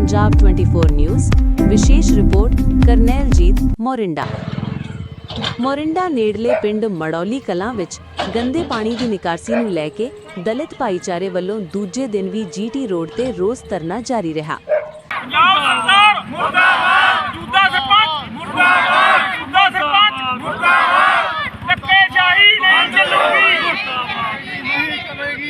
Punjab 24 news ਵਿਸ਼ੇਸ਼ report Karnailjit Morinda. Morinda ਨੇੜਲੇ ਪਿੰਡ ਮੜੌਲੀ ਕਲਾਂ ਵਿੱਚ ਗੰਦੇ ਪਾਣੀ ਦੀ ਨਿਕਾਸੀ ਨੂੰ ਲੈ ਕੇ ਦਲਿਤ ਭਾਈਚਾਰੇ ਵੱਲੋਂ ਦੂਜੇ ਦਿਨ ਵੀ ਜੀਟੀ ਰੋਡ ਤੇ ਰੋਸ ਧਰਨਾ ਜਾਰੀ ਰਿਹਾ ਪੰਜਾਬ ਸਰਕਾਰ ਮੁਰਦਾਬਾਦ ਜੂਦਾ ਸਰਪੰਚ ਮੁਰਦਾਬਾਦ ਜੂਦਾ ਸਰਪੰਚ ਮੁਰਦਾਬਾਦ ਧੱਕੇ ਸ਼ਾਹੀ ਨਹੀਂ ਚੱਲੂਗੀ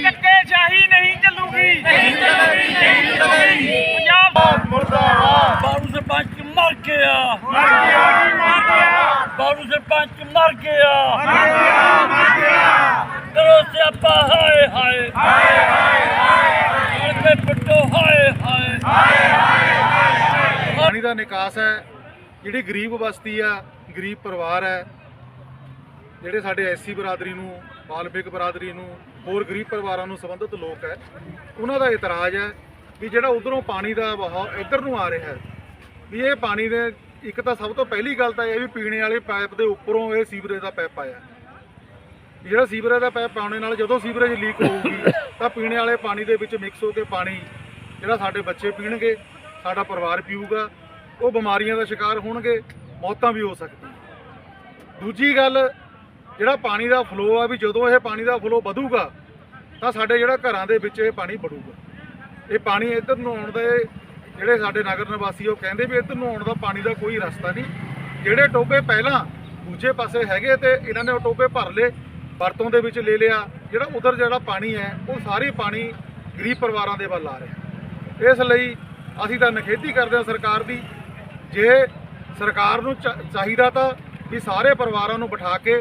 ਧੱਕੇ ਸ਼ਾਹੀ ਨਹੀਂ ਚੱਲੂਗੀ ਨਹੀਂ ਚੱਲੂਗੀ ਨਹੀਂ ਚੱਲੂਗੀ ਪੰਜਾਬ ਮੁਰਦਾਬਾਦ ਬਾਬੂ ਸਰਪੰਚ ਮਰ ਗਿਆ। ਮਰ ਮਰ ਗਿਆ ਬਾਬੂ ਸਰਪੰਚ ਮਰ ਗਿਆ। ਮਰ ਗਿਆ ਮਰ ਗਿਆ ਕਰੋ ਸਿਆਪਾ, ਹਾਏ ਹਾਏ। ਹਾਏ ਹਾਏ ਹਾਏ ਪੱਟੋ, ਹਾਏ ਹਾਏ। ਪਾਣੀ ਦਾ ਨਿਕਾਸ ਹੈ। ਜਿਹੜੀ ਗਰੀਬ ਬਸਤੀ ਆ, ਗਰੀਬ ਪਰਿਵਾਰ ਹੈ, ਜਿਹੜੇ ਸਾਡੇ ਐਸਸੀ ਬਰਾਦਰੀ ਨੂੰ ਬਾਲਬਿਕ ਬਰਾਦਰੀ ਨੂੰ, ਹੋਰ ਗਰੀਬ ਪਰਿਵਾਰਾਂ ਨੂੰ ਸੰਬੰਧਿਤ ਲੋਕ ਹੈ, ਉਹਨਾਂ ਦਾ ਇਤਰਾਜ਼ ਹੈ ਵੀ ਜਿਹੜਾ ਉਧਰੋਂ ਪਾਣੀ ਦਾ ਵਹਾਅ ਇੱਧਰ ਨੂੰ ਆ ਰਿਹਾ ਹੈ ਵੀ ਇਹ ਪਾਣੀ ਦੇ, ਇੱਕ ਤਾਂ ਸਭ ਤੋਂ ਪਹਿਲੀ ਗੱਲ ਤਾਂ ਇਹ ਵੀ ਪੀਣੇ ਵਾਲੇ ਪਾਈਪ ਦੇ ਉੱਪਰੋਂ ਇਹ ਸੀਵਰੇਜ ਦਾ ਪਾਈਪ ਆਇਆ। ਜਿਹੜਾ ਸੀਵਰੇਜ ਦਾ ਪਾਈਪ ਪਾਉਣੇ ਨਾਲ ਜਦੋਂ ਸੀਵਰੇਜ ਲੀਕ ਹੋਊਗੀ, ਤਾਂ ਪੀਣੇ ਵਾਲੇ ਪਾਣੀ ਦੇ ਵਿੱਚ ਮਿਕਸ ਹੋ ਕੇ ਪਾਣੀ ਜਿਹੜਾ ਸਾਡੇ ਬੱਚੇ ਪੀਣਗੇ, ਸਾਡਾ ਪਰਿਵਾਰ ਪੀਊਗਾ, ਉਹ ਬਿਮਾਰੀਆਂ ਦਾ ਸ਼ਿਕਾਰ ਹੋਣਗੇ, ਮੌਤਾਂ ਵੀ ਹੋ ਸਕਦੀਆਂ। ਦੂਜੀ ਗੱਲ, ਜਿਹੜਾ ਪਾਣੀ ਦਾ ਫਲੋ ਆ ਵੀ ਜਦੋਂ ਇਹ ਪਾਣੀ ਦਾ ਫਲੋ ਵਧੂਗਾ, ਤਾਂ ਸਾਡੇ ਜਿਹੜਾ ਘਰਾਂ ਦੇ ਵਿੱਚ ਇਹ ਪਾਣੀ ਵੜੂਗਾ। ਇਹ ਪਾਣੀ ਇੱਧਰ ਨੂੰ ਆਉਣ ਦਾ ਜਿਹੜੇ ਸਾਡੇ ਨਗਰ ਨਿਵਾਸੀ ਉਹ ਕਹਿੰਦੇ ਵੀ ਇੱਧਰ ਨੂੰ ਆਉਣ ਦਾ ਪਾਣੀ ਦਾ ਕੋਈ ਰਸਤਾ ਨਹੀਂ। ਜਿਹੜੇ ਟੋਬੇ ਪਹਿਲਾਂ ਦੂਜੇ ਪਾਸੇ ਹੈਗੇ ਤੇ ਇਹਨਾਂ ਨੇ ਉਹ ਟੋਬੇ ਭਰ ਲਏ, ਵਰਤੋਂ ਦੇ ਵਿੱਚ ਲੈ ਲਿਆ। ਜਿਹੜਾ ਉਧਰ ਜਿਹੜਾ ਪਾਣੀ ਹੈ, ਉਹ ਸਾਰੇ ਪਾਣੀ ਗਰੀਬ ਪਰਿਵਾਰਾਂ ਦੇ ਵੱਲ ਆ ਰਿਹਾ। ਇਸ ਲਈ ਅਸੀਂ ਤਾਂ ਨਖੇਧੀ ਕਰਦੇ ਹਾਂ ਸਰਕਾਰ ਦੀ, ਜੇ ਸਰਕਾਰ ਨੂੰ ਚਾਹੀਦਾ ਤਾਂ ਵੀ ਸਾਰੇ ਪਰਿਵਾਰਾਂ ਨੂੰ ਬਿਠਾ ਕੇ,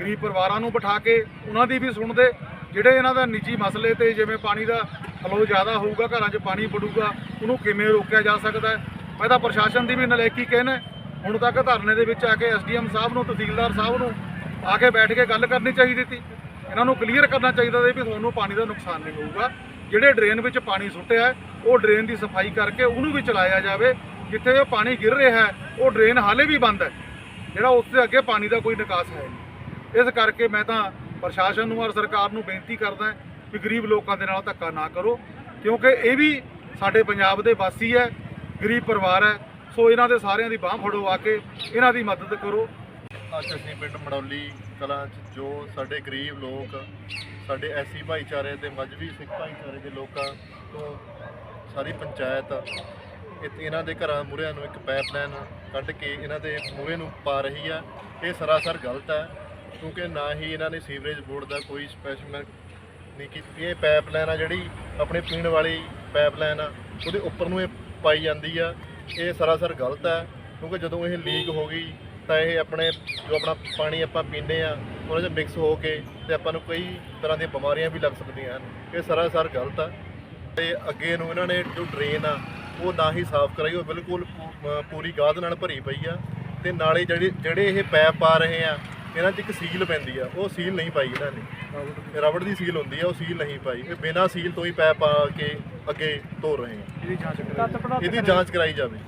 ਗਰੀਬ ਪਰਿਵਾਰਾਂ ਨੂੰ ਬਿਠਾ ਕੇ, ਉਹਨਾਂ ਦੀ ਵੀ ਸੁਣਦੇ। ਜਿਹੜੇ ਇਹਨਾਂ ਦਾ ਨਿੱਜੀ ਮਸਲੇ ਤੇ ਜਿਵੇਂ ਪਾਣੀ ਦਾ ਫਲੋ ਜ਼ਿਆਦਾ ਹੋਊਗਾ, ਘਰਾਂ 'ਚ ਪਾਣੀ ਵੜੂਗਾ ਉਹਨੂੰ ਕਿਵੇਂ ਰੋਕਿਆ ਜਾ ਸਕਦਾ ਮੈਂ ਤਾਂ ਪ੍ਰਸ਼ਾਸਨ ਦੀ ਵੀ ਨਲਾਇਕੀ ਕਹਿਣਾ ਹੁਣ ਤੱਕ ਧਰਨੇ ਦੇ ਵਿੱਚ ਆ ਕੇ ਐਸਡੀਐਮ ਸਾਹਿਬ ਨੂੰ, ਤਹਿਸੀਲਦਾਰ ਸਾਹਿਬ ਨੂੰ ਆ ਕੇ ਬੈਠ ਕੇ ਗੱਲ ਕਰਨੀ ਚਾਹੀਦੀ ਸੀ। ਇਹਨਾਂ ਨੂੰ ਕਲੀਅਰ ਕਰਨਾ ਚਾਹੀਦਾ ਸੀ ਵੀ ਤੁਹਾਨੂੰ ਪਾਣੀ ਦਾ ਨੁਕਸਾਨ ਨਹੀਂ ਹੋਊਗਾ। ਜਿਹੜੇ ਡਰੇਨ ਵਿੱਚ ਪਾਣੀ ਸੁੱਟਿਆ ਉਹ ਡਰੇਨ ਦੀ ਸਫ਼ਾਈ ਕਰਕੇ ਉਹਨੂੰ ਵੀ ਚਲਾਇਆ ਜਾਵੇ। ਜਿੱਥੇ ਇਹ ਪਾਣੀ ਗਿਰ ਰਿਹਾ ਹੈ, ਉਹ ਡਰੇਨ ਹਾਲੇ ਵੀ ਬੰਦ ਹੈ। ਜਿਹੜਾ ਉਸ ਦੇ ਅੱਗੇ ਪਾਣੀ ਦਾ ਕੋਈ ਨਿਕਾਸ ਹੈ ਨਹੀਂ। ਇਸ ਕਰਕੇ ਮੈਂ ਤਾਂ ਪ੍ਰਸ਼ਾਸਨ ਨੂੰ ਔਰ ਸਰਕਾਰ ਨੂੰ ਬੇਨਤੀ ਕਰਦਾ ਵੀ ਗਰੀਬ ਲੋਕਾਂ ਦੇ ਨਾਲ ਧੱਕਾ ਨਾ ਕਰੋ, ਕਿਉਂਕਿ ਇਹ ਵੀ ਸਾਡੇ ਪੰਜਾਬ ਦੇ ਵਾਸੀ ਹੈ, ਗਰੀਬ ਪਰਿਵਾਰ ਹੈ, ਸੋ ਇਹਨਾਂ ਦੇ ਸਾਰਿਆਂ ਦੀ ਬਾਹ ਫੜੋ ਆ ਕੇ ਇਹਨਾਂ ਦੀ ਮਦਦ ਕਰੋ। ਅੱਜ ਅਸੀਂ ਪਿੰਡ ਮੜੌਲੀ ਕਲਾਂ 'ਚ ਜੋ ਸਾਡੇ ਗਰੀਬ ਲੋਕ, ਸਾਡੇ ਐਸੀ ਭਾਈਚਾਰੇ ਤੇ ਮਜਬੀ ਸਿੱਖ ਭਾਈਚਾਰੇ ਦੇ ਲੋਕਾਂ ਤੋਂ ਸਾਰੀ ਪੰਚਾਇਤ, ਇੱਥੇ ਇਹਨਾਂ ਦੇ ਘਰਾਂ ਮੂਹਰਿਆਂ ਨੂੰ ਇੱਕ ਪਾਈਪਲਾਈਨ ਕੱਢ ਕੇ ਇਹਨਾਂ ਦੇ ਮੂਹਰੇ ਨੂੰ ਪਾ ਰਹੀ ਆ। ਇਹ ਸਰਾਸਰ ਗਲਤ ਹੈ, ਕਿਉਂਕਿ ਨਾ ਹੀ ਇਹਨਾਂ ਨੇ ਸੀਵਰੇਜ ਬੋਰਡ ਦਾ ਕੋਈ ਸਪੈਸ਼ਲ ਨਹੀਂ ਕੀਤੀ ਇਹ ਪਾਈਪਲਾਈਨ ਆ ਜਿਹੜੀ ਆਪਣੇ ਪੀਣ ਵਾਲੀ ਪਾਈਪਲਾਈਨ ਆ, ਉਹਦੇ ਉੱਪਰ ਨੂੰ ਇਹ ਪਾਈ ਜਾਂਦੀ ਆ। ਇਹ ਸਰਾਸਰ ਗਲਤ ਆ, ਕਿਉਂਕਿ ਜਦੋਂ ਇਹ ਲੀਕ ਹੋ ਗਈ, ਤਾਂ ਇਹ ਆਪਣੇ, ਜੋ ਆਪਣਾ ਪਾਣੀ ਆਪਾਂ ਪੀਂਦੇ ਆ, ਉਹਦੇ 'ਚ ਮਿਕਸ ਹੋ ਕੇ ਤੇ ਆਪਾਂ ਨੂੰ ਕਈ ਤਰ੍ਹਾਂ ਦੀਆਂ ਬਿਮਾਰੀਆਂ ਵੀ ਲੱਗ ਸਕਦੀਆਂ ਹਨ। ਇਹ ਸਰਾਸਰ ਗਲਤ ਆ। ਤੇ ਅੱਗੇ ਨੂੰ ਇਹਨਾਂ ਨੇ ਜੋ ਡਰੇਨ ਆ, ਉਹ ਨਾ ਹੀ ਸਾਫ਼ ਕਰਾਈ, ਉਹ ਬਿਲਕੁਲ ਪੂ- ਅਹ ਪੂਰੀ ਗਾਦ ਨਾਲ ਭਰੀ ਪਈ ਆ। ਤੇ ਨਾਲੇ ਜਿਹੜੇ ਜਿਹੜੇ ਇਹ ਪੈਪ ਪਾ ਰਹੇ ਆ ਇਹਨਾਂ 'ਚ ਇੱਕ ਸੀਲ ਪੈਂਦੀ ਆ ਉਹ ਸੀਲ ਨਹੀਂ ਪਾਈ ਇਹਨਾਂ ਨੇ ਰਬੜ ਦੀ ਸੀਲ ਹੁੰਦੀ ਆ ਉਹ ਸੀਲ ਨਹੀਂ ਪਾਈ ਇਹ ਬਿਨਾਂ ਸੀਲ ਤੋਂ ਹੀ ਪੈਪ ਪਾ ਕੇ ਅੱਗੇ ਧੋ ਰਹੇ ਆ ਇਹਦੀ ਜਾਂਚ ਕਰੋ ਇਹਦੀ ਜਾਂਚ ਕਰਾਈ ਜਾਵੇ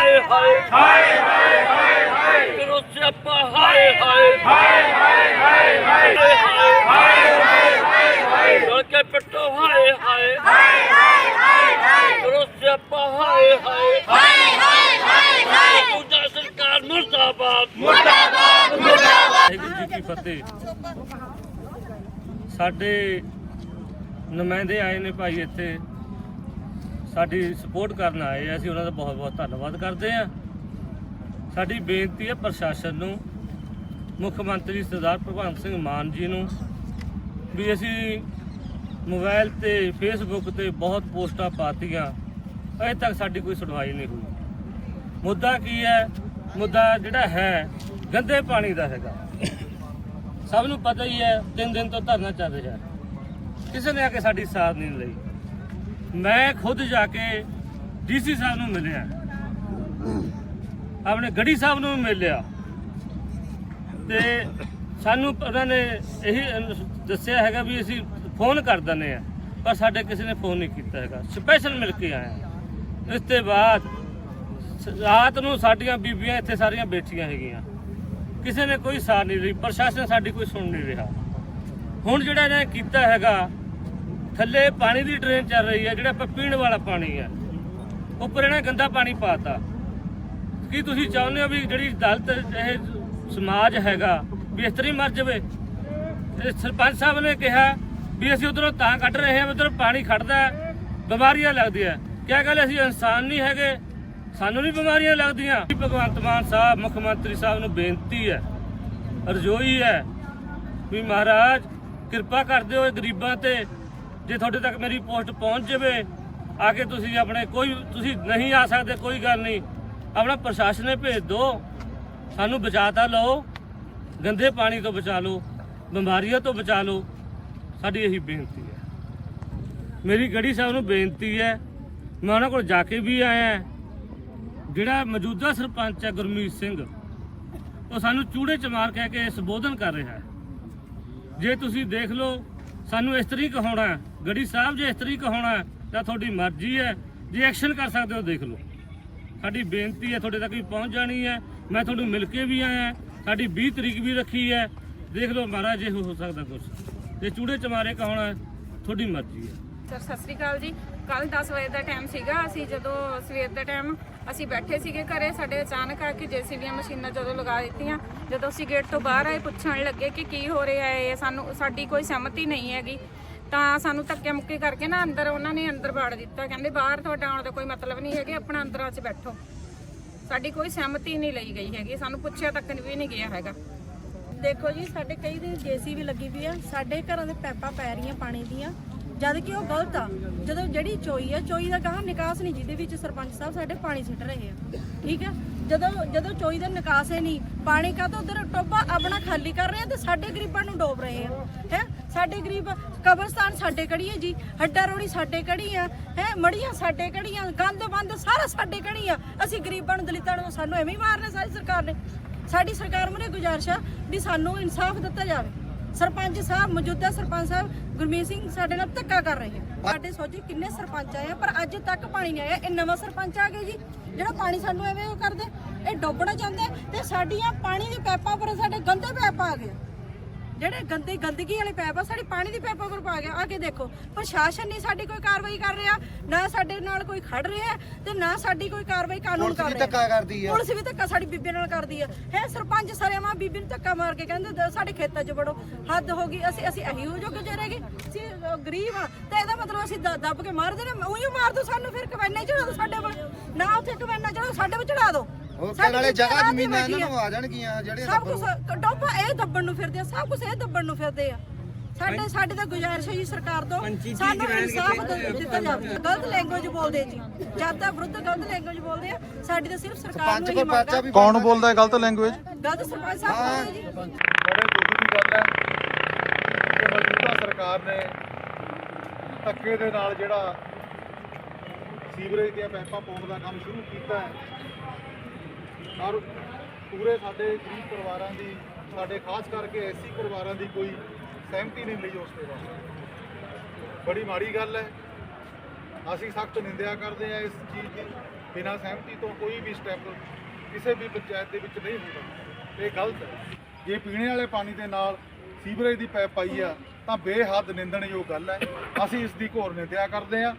ਹਾਏ ਹਾਏ ਹਾਏ ਹਾਏ ਹਾਏ ਕਰੋ ਸਿਆਪਾ ਹਾਏ ਹਾਏ ਹਾਏ ਹਾਏ ਹਾਏ ਹਾਏ ਹਾਏ ਹਾਏ ਹਾਏ ਕੇ ਪੱਟੋ ਹਾਏ ਹਾਏ ਹਾਏ ਹਾਏ ਹਾਏ ਕਰੋ ਸਿਆਪਾ ਹਾਏ ਹਾਏ ਹਾਏ ਹਾਏ ਹਾਏ ਹਾਏ ਪੂਜਾ ਸਰਕਾਰ ਮੁਰਦਾਬਾਦ ਮੁਰਦਾਬਾਦ ਫਤਿਹ। ਸਾਡੇ ਨੁਮਾਇੰਦੇ ਆਏ ਨੇ ਭਾਈ ਇੱਥੇ। ਸਾਡੀ ਸਪੋਰਟ ਕਰਨ ਆਏ ਆ। ਅਸੀਂ ਉਹਨਾਂ ਦਾ ਬਹੁਤ ਬਹੁਤ ਧੰਨਵਾਦ ਕਰਦੇ ਆ। ਸਾਡੀ ਬੇਨਤੀ ਹੈ ਪ੍ਰਸ਼ਾਸਨ ਨੂੰ, ਮੁੱਖ ਮੰਤਰੀ ਸਰਦਾਰ ਭਗਵੰਤ ਸਿੰਘ ਮਾਨ ਜੀ ਨੂੰ, ਵੀ ਅਸੀਂ ਮੋਬਾਈਲ ਤੇ ਫੇਸਬੁੱਕ ਤੇ ਬਹੁਤ ਪੋਸਟਾਂ ਪਾਤੀਆਂ। ਅਜੇ ਤੱਕ ਸਾਡੀ ਕੋਈ ਸੁਣਵਾਈ ਨਹੀਂ ਹੋਈ। ਮੁੱਦਾ ਕੀ ਹੈ? ਮੁੱਦਾ ਜਿਹੜਾ ਹੈ, ਗੰਦੇ ਪਾਣੀ ਦਾ ਹੈਗਾ। ਸਭ ਨੂੰ ਪਤਾ ਹੀ ਹੈ ਤਿੰਨ ਦਿਨ ਤੋਂ ਧਰਨਾ ਚੱਲ ਰਿਹਾ ਕਿਸੇ ਨੇ ਆ ਕੇ ਸਾਡੀ ਸਾਥ ਨਹੀਂ ਲਈ। ਮੈਂ ਖੁਦ ਜਾ ਕੇ ਡੀਸੀ ਸਾਹਿਬ ਨੂੰ ਮਿਲਿਆ। ਆਪਣੇ ਗੜੀ ਸਾਹਿਬ ਨੂੰ ਵੀ ਮਿਲਿਆ। ਤੇ ਸਾਨੂੰ ਉਹਨਾਂ ਨੇ ਇਹੀ ਦੱਸਿਆ ਹੈਗਾ ਵੀ ਅਸੀਂ ਫੋਨ ਕਰ ਦਿੰਦੇ ਆ ਪਰ ਸਾਡੇ ਕਿਸੇ ਨੇ ਫੋਨ ਨਹੀਂ ਕੀਤਾ ਹੈਗਾ। ਸਪੈਸ਼ਲ ਮਿਲ ਕੇ ਆਇਆ। ਇਸ ਤੋਂ ਬਾਅਦ ਰਾਤ ਨੂੰ ਸਾਡੀਆਂ ਬੀਬੀਆਂ ਇੱਥੇ ਸਾਰੀਆਂ ਬੈਠੀਆਂ ਹੈਗੀਆਂ। ਕਿਸੇ ਨੇ ਕੋਈ ਸਾਰ ਨਹੀਂ ਲਈ, ਪ੍ਰਸ਼ਾਸਨ ਸਾਡੀ ਕੋਈ ਸੁਣ ਨਹੀਂ ਰਿਹਾ। ਹੁਣ ਜਿਹੜਾ ਇਹਨੇ ਕੀਤਾ ਹੈਗਾ, ਥੱਲੇ ਪਾਣੀ ਦੀ ਡਰੇਨ ਚੱਲ ਰਹੀ ਹੈ, ਜਿਹੜਾ ਆਪਾਂ ਪੀਣ ਵਾਲਾ ਪਾਣੀ ਹੈ, ਉੱਪਰ ਇਹਨਾਂ ਗੰਦਾ ਪਾਣੀ ਪਾਤਾ। ਕੀ ਤੁਸੀਂ ਚਾਹੁੰਦੇ ਹੋ ਵੀ ਜਿਹੜੀ ਦਲਤ ਇਹ ਸਮਾਜ ਹੈਗਾ, ਵੀ ਇਸ ਤਰ੍ਹਾਂ ਹੀ ਮਰ ਜਾਵੇ? ਸਰਪੰਚ ਸਾਹਿਬ ਨੇ ਕਿਹਾ ਵੀ ਅਸੀਂ ਉਧਰੋਂ ਤਾਂ ਕੱਢ ਰਹੇ ਹਾਂ ਉਧਰ ਪਾਣੀ ਖੜਦਾ ਬਿਮਾਰੀਆਂ ਲੱਗਦੀਆਂ। ਕਿਆ ਗੱਲ ਅਸੀਂ ਇਨਸਾਨ ਨਹੀਂ ਹੈਗੇ। ਸਾਨੂੰ ਵੀ ਬਿਮਾਰੀਆਂ ਲੱਗਦੀਆਂ। ਭਗਵੰਤ ਮਾਨ ਸਾਹਿਬ, ਮੁੱਖ ਮੰਤਰੀ ਸਾਹਿਬ ਨੂੰ ਬੇਨਤੀ ਹੈ, ਅਰਜ਼ੋਈ ਹੈ ਵੀ ਮਹਾਰਾਜ, ਕਿਰਪਾ ਕਰਦੇ ਦਿਓ ਗਰੀਬਾਂ ਤੇ ਜੇ ਤੁਹਾਡੇ ਤੱਕ ਮੇਰੀ ਪੋਸਟ ਪਹੁੰਚ ਜਾਵੇ, ਆ ਕੇ ਤੁਸੀਂ ਆਪਣੇ ਕੋਈ, ਤੁਸੀਂ ਨਹੀਂ ਆ ਸਕਦੇ, ਕੋਈ ਗੱਲ ਨਹੀਂ। ਆਪਣਾ ਪ੍ਰਸ਼ਾਸਨ ਭੇਜ ਦਿਓ, ਸਾਨੂੰ ਬਚਾ ਤਾਂ ਲਓ, ਗੰਦੇ ਪਾਣੀ ਤੋਂ ਬਚਾ ਲਓ, ਬਿਮਾਰੀਆਂ ਤੋਂ ਬਚਾ ਲਓ। ਸਾਡੀ ਇਹੀ ਬੇਨਤੀ ਹੈ। ਮੇਰੀ ਗੜੀ ਸਾਹਿਬ ਨੂੰ ਬੇਨਤੀ ਹੈ, ਮੈਂ ਉਹਨਾਂ ਕੋਲ ਜਾ ਕੇ ਵੀ ਆਇਆ ਜਿਹੜਾ ਮੌਜੂਦਾ ਸਰਪੰਚ ਹੈ ਗੁਰਮੀਤ ਸਿੰਘ ਉਹ ਸਾਨੂੰ ਚੂੜੇ ਚਮਾਰ ਕਹਿ ਕੇ ਸੰਬੋਧਨ ਕਰ ਰਿਹਾ ਹੈ। ਜੇ ਤੁਸੀਂ ਦੇਖ ਲਓ ਸਾਨੂੰ ਇਸ ਤਰੀਕ ਕਹਾਉਣਾ ਹੈ, ਗੜੀ ਸਾਹਿਬ ਜੇ ਇਸ ਤਰੀਕ ਕਹਾਉਣਾ ਤਾਂ ਤੁਹਾਡੀ ਮਰਜ਼ੀ ਹੈ ਜੇ ਐਕਸ਼ਨ ਕਰ ਸਕਦੇ ਹੋ ਦੇਖ ਲਓ। ਸਾਡੀ ਬੇਨਤੀ ਹੈ ਤੁਹਾਡੇ ਤੱਕ ਵੀ ਪਹੁੰਚ ਜਾਣੀ ਹੈ ਮੈਂ ਤੁਹਾਨੂੰ ਮਿਲ ਕੇ ਵੀ ਆਇਆ ਸਾਡੀ 20 ਤਰੀਕ ਵੀ ਰੱਖੀ ਹੈ। ਦੇਖ ਲਓ ਮਹਾਰਾਜ ਜੇ ਹੋ ਸਕਦਾ ਕੁਝ ਜੇ ਚੂੜੇ ਚਮਾਰੇ ਕਹਾਉਣਾ ਤੁਹਾਡੀ ਮਰਜ਼ੀ ਹੈ। ਸਰ ਸਤਿ ਸ੍ਰੀ ਅਕਾਲ ਜੀ। ਕੱਲ 10 ਵਜੇ ਦਾ ਟਾਈਮ ਸੀਗਾ ਅਸੀਂ ਜਦੋਂ ਸਵੇਰ ਦਾ ਟਾਈਮ ਅਸੀਂ ਬੈਠੇ ਸੀਗੇ ਘਰੇ, ਸਾਡੇ ਅਚਾਨਕ ਆ ਕੇ ਜੀਸੀਬੀਆਂ ਮਸ਼ੀਨਾਂ ਜਦੋਂ ਲਗਾ ਦਿੱਤੀਆਂ, ਜਦੋਂ ਅਸੀਂ ਗੇਟ ਤੋਂ ਬਾਹਰ ਆਏ, ਪੁੱਛਣ ਲੱਗੇ ਕਿ ਕੀ ਹੋ ਰਿਹਾ ਹੈ ਸਾਨੂੰ, ਸਾਡੀ ਕੋਈ ਸਹਿਮਤੀ ਨਹੀਂ ਹੈਗੀ। ਤਾਂ ਸਾਨੂੰ ਧੱਕੇ ਮੁੱਕੇ ਕਰਕੇ ਨਾ ਅੰਦਰ, ਉਹਨਾਂ ਨੇ ਅੰਦਰ ਬਾੜ ਦਿੱਤਾ, ਕਹਿੰਦੇ ਬਾਹਰ ਤੁਹਾਡਾ ਆਉਣ ਦਾ ਕੋਈ ਮਤਲਬ ਨਹੀਂ ਹੈਗੇ, ਆਪਣਾ ਅੰਦਰਾਂ 'ਚ ਬੈਠੋ। ਸਾਡੀ ਕੋਈ ਸਹਿਮਤੀ ਨਹੀਂ ਲਈ ਗਈ ਹੈਗੀ, ਸਾਨੂੰ ਪੁੱਛਿਆ ਤੱਕ ਵੀ ਨਹੀਂ ਗਿਆ ਹੈਗਾ। ਦੇਖੋ ਜੀ, ਸਾਡੇ ਕਈ ਦਿਨ ਜੀਸੀਬੀ ਲੱਗੀ ਵੀ ਆ, ਸਾਡੇ ਘਰਾਂ ਦੇ ਪੈਪਾਂ ਪੈ ਰਹੀਆਂ ਪਾਣੀ ਦੀਆਂ। ਜਦ ਕਿ ਉਹ ਗਲਤ ਆ। ਜਦੋਂ ਜਿਹੜੀ ਚੋਈ ਆ, ਚੋਈ ਦਾ ਗਾਹ ਨਿਕਾਸ ਨਹੀਂ, ਜਿਹਦੇ ਵਿੱਚ ਸਰਪੰਚ ਸਾਹਿਬ ਸਾਡੇ ਪਾਣੀ ਸਿੱਟ ਰਹੇ ਆ। ਠੀਕ ਆ? ਜਦੋਂ ਜਦੋਂ ਚੋਈ ਦਾ ਨਿਕਾਸ ਹੈ ਨਹੀਂ, ਪਾਣੀ ਕਾ ਤੋਂ ਉਧਰ ਟੋਬਾ ਆਪਣਾ ਖਾਲੀ ਕਰ ਰਹੇ ਆ ਤੇ ਸਾਡੇ ਗਰੀਬਾਂ ਨੂੰ ਡੋਬ ਰਹੇ ਆ। ਹੈ? ਸਾਡੇ ਗਰੀਬ ਕਬਰਸਤਾਨ ਸਾਡੇ ਕੜੀ ਹੈ ਜੀ, ਹੱਡਾ ਰੋੜੀ ਸਾਡੇ ਕੜੀ ਆ, ਹੈ? ਮੜੀਆਂ ਸਾਡੇ ਕੜੀਆਂ ਗੰਦ ਬੰਦ ਸਾਰਾ ਸਾਡੇ ਕੜੀ ਆ। ਅਸੀਂ ਗਰੀਬਾਂ ਨੂੰ ਦਲਿਤਾਂ ਨੂੰ ਸਾਨੂੰ ਐਵੇਂ ਹੀ ਮਾਰਨਾ ਸਾਰੀ ਸਰਕਾਰ ਨੇ। ਸਾਡੀ ਸਰਕਾਰ ਮੁਰੇ ਗੁਜ਼ਾਰਿਸ਼ ਆ ਵੀ ਸਾਨੂੰ ਇਨਸਾਫ ਦਿੱਤਾ ਜਾਵੇ। ਸਰਪੰਚ ਸਾਹਿਬ ਮੌਜੂਦਾ ਸਰਪੰਚ ਸਾਹਿਬ ਗੁਰਮੀਤ ਸਿੰਘ ਸਾਡੇ ਨਾਲ ਧੱਕਾ ਕਰ ਰਹੇ ਆ ਸਾਡੇ ਸੋਚੀ ਕਿੰਨੇ ਸਰਪੰਚ ਆਏ ਆ ਪਰ ਅੱਜ ਤੱਕ ਪਾਣੀ ਨਹੀਂ ਆਇਆ। ਇਹ ਨਵਾਂ ਸਰਪੰਚ ਆ ਗਿਆ ਜੀ। ਜਿਹੜਾ ਪਾਣੀ ਸਾਨੂੰ ਐਵੇਂ ਉਹ ਕਰਦੇ ਇਹ ਡੋਬਣਾ ਚਾਹੁੰਦੇ ਤੇ ਸਾਡੀਆਂ ਪਾਣੀ ਦੀ ਪੈਪਾਂ ਪਰ ਸਾਡੇ ਗੰਦੇ ਪੈਪ ਆ ਗਏ। ਜਿਹੜੇ ਗੰਦੇ ਗੰਦਗੀ ਵਾਲੇ ਪੈਪ ਆ ਸਾਡੀ ਪਾਣੀ ਦੀ ਪੈਪਾਂ ਪਰ ਪਾ ਗਿਆ ਆ ਕੇ ਦੇਖੋ। ਪ੍ਰਸ਼ਾਸਨ ਨਹੀਂ ਸਾਡੀ ਕੋਈ ਕਾਰਵਾਈ ਕਰ ਰਿਹਾ ਨਾ ਸਾਡੇ ਨਾਲ ਕੋਈ ਖੜ ਰਿਹਾ ਤੇ ਨਾ ਸਾਡੀ ਕੋਈ ਕਾਰਵਾਈ ਕਾਨੂੰਨ ਕਰ ਰਿਹਾ। ਧੱਕਾ ਕਰਦੀ ਆ। ਪੁਲਿਸ ਵੀ ਧੱਕਾ ਸਾਡੀ ਬੀਬੀ ਨਾਲ ਕਰਦੀ ਆ। ਹੈ ਸਰਪੰਚ ਸਰੇਵਾਂ ਬੀਬੀ ਨੂੰ ਧੱਕਾ ਮਾਰ ਕੇ ਕਹਿੰਦੇ ਸਾਡੇ ਖੇਤਾਂ 'ਚ ਵੜੋ। ਹੱਦ ਹੋ ਗਈ ਅਸੀਂ ਅਸੀਂ ਇਹੀ ਹੋ ਜੋ ਗੁਜ਼ਰੇਗੇ ਅਸੀਂ ਅ, ਗਰੀਬ ਆ। ਤੇ ਇਹਦਾ ਮਤਲਬ ਅਸੀਂ ਦੱਬ ਕੇ ਮਾਰ ਦੇਣਾ। ਉਹੀ ਮਾਰ ਦੋ ਸਾਨੂੰ ਫਿਰ ਕਵੈਨਾ ਚੜਾ ਦੋ ਸਾਡੇ ਕੋਲ। ਨਾ ਉੱਥੇ ਕਵੈਨਾ ਚੜਾਓ ਸਾਡੇ ਕੋਲ ਚੜਾ ਦੋ। ਉਹ ਸਾਡੀ ਨਾਲੇ ਜਗ੍ਹਾ ਜ਼ਮੀਨਾਂ ਇਹਨਾਂ ਆ। ਨੂੰ ਆ। ਜਾਣਗੀਆਂ ਜਿਹੜੇ ਸਭ ਕੁਝ ਡੋਬਾ ਇਹ ਦੱਬਣ ਨੂੰ ਫਿਰਦੇ ਆ ਸਭ ਕੁਝ ਇਹ ਦੱਬਣ ਨੂੰ ਫਿਰਦੇ ਆ। ਸਾਡੇ ਸਾਡੇ ਤਾਂ ਗੁਜ਼ਾਰਿਸ਼ ਹੈ ਜੀ ਸਰਕਾਰ ਤੋਂ ਸਾਨੂੰ ਇਨਸਾਫ ਦਿੱਤਾ ਜਾਵੇ? ਗਲਤ ਲੈਂਗੁਏਜ ਬੋਲਦੇ ਜੀ। ਜਨਤਾ ਵਿਰੁੱਧ ਗਲਤ ਲੈਂਗੁਏਜ ਬੋਲਦੇ ਆ ਸਾਡੀ ਤਾਂ ਸਿਰਫ ਸਰਕਾਰ ਨੂੰ ਹੀ ਪਰ ਮੰਗ ਪਰਚਾ ਆ ਵੀ ਕੌਣ ਬੋਲਦਾ ਹੈ ਗਲਤ ਲੈਂਗੁਏਜ ਗਲਤ ਸਰਪੰਚ ਸਾਹਿਬ ਬੋਲਦੇ ਜੀ। ਬੜੇ ਦੁੱਖ ਦੀ ਗੱਲ ਹੈ। ਕਿ ਮੌਜੂਦਾ ਸਰਕਾਰ ਨੇ ਧੱਕੇ ਦੇ ਨਾਲ ਜਿਹੜਾ ਸੀਵਰੇਜ ਦੀਆਂ ਪਾਈਪਾਂ ਪਾਉਣ ਦਾ ਕੰਮ ਸ਼ੁਰੂ ਕੀਤਾ ਹੈ। ਔਰ ਪੂਰੇ ਸਾਡੇ ਗਰੀਬ ਪਰਿਵਾਰਾਂ ਦੀ, ਸਾਡੇ ਖਾਸ ਕਰਕੇ ਐਸੀ ਪਰਿਵਾਰਾਂ ਦੀ ਕੋਈ ਸਹਿਮਤੀ ਨਹੀਂ ਲਈ ਉਸ ਦੇ ਬਾਰੇ ਬੜੀ ਮਾੜੀ ਗੱਲ ਹੈ। ਅਸੀਂ ਸਖਤ ਨਿੰਦਿਆ ਕਰਦੇ ਹਾਂ ਇਸ ਚੀਜ਼ ਦੀ। ਬਿਨਾਂ ਸਹਿਮਤੀ ਤੋਂ ਕੋਈ ਵੀ ਸਟੈਪ ਕਿਸੇ ਵੀ ਪੰਚਾਇਤ ਦੇ ਵਿੱਚ ਨਹੀਂ ਹੁੰਦਾ। ਇਹ ਗਲਤ ਹੈ। ਜੇ ਪੀਣੇ ਵਾਲੇ ਪਾਣੀ ਦੇ ਨਾਲ ਸੀਵਰੇਜ ਦੀ ਪਾਈਪ ਪਾਈ ਆ, ਤਾਂ ਬੇਹੱਦ ਨਿੰਦਣਯੋਗ ਗੱਲ ਹੈ। ਅਸੀਂ ਇਸ ਦੀ ਘੋਰ ਨਿੰਦਿਆ ਕਰਦੇ ਹਾਂ।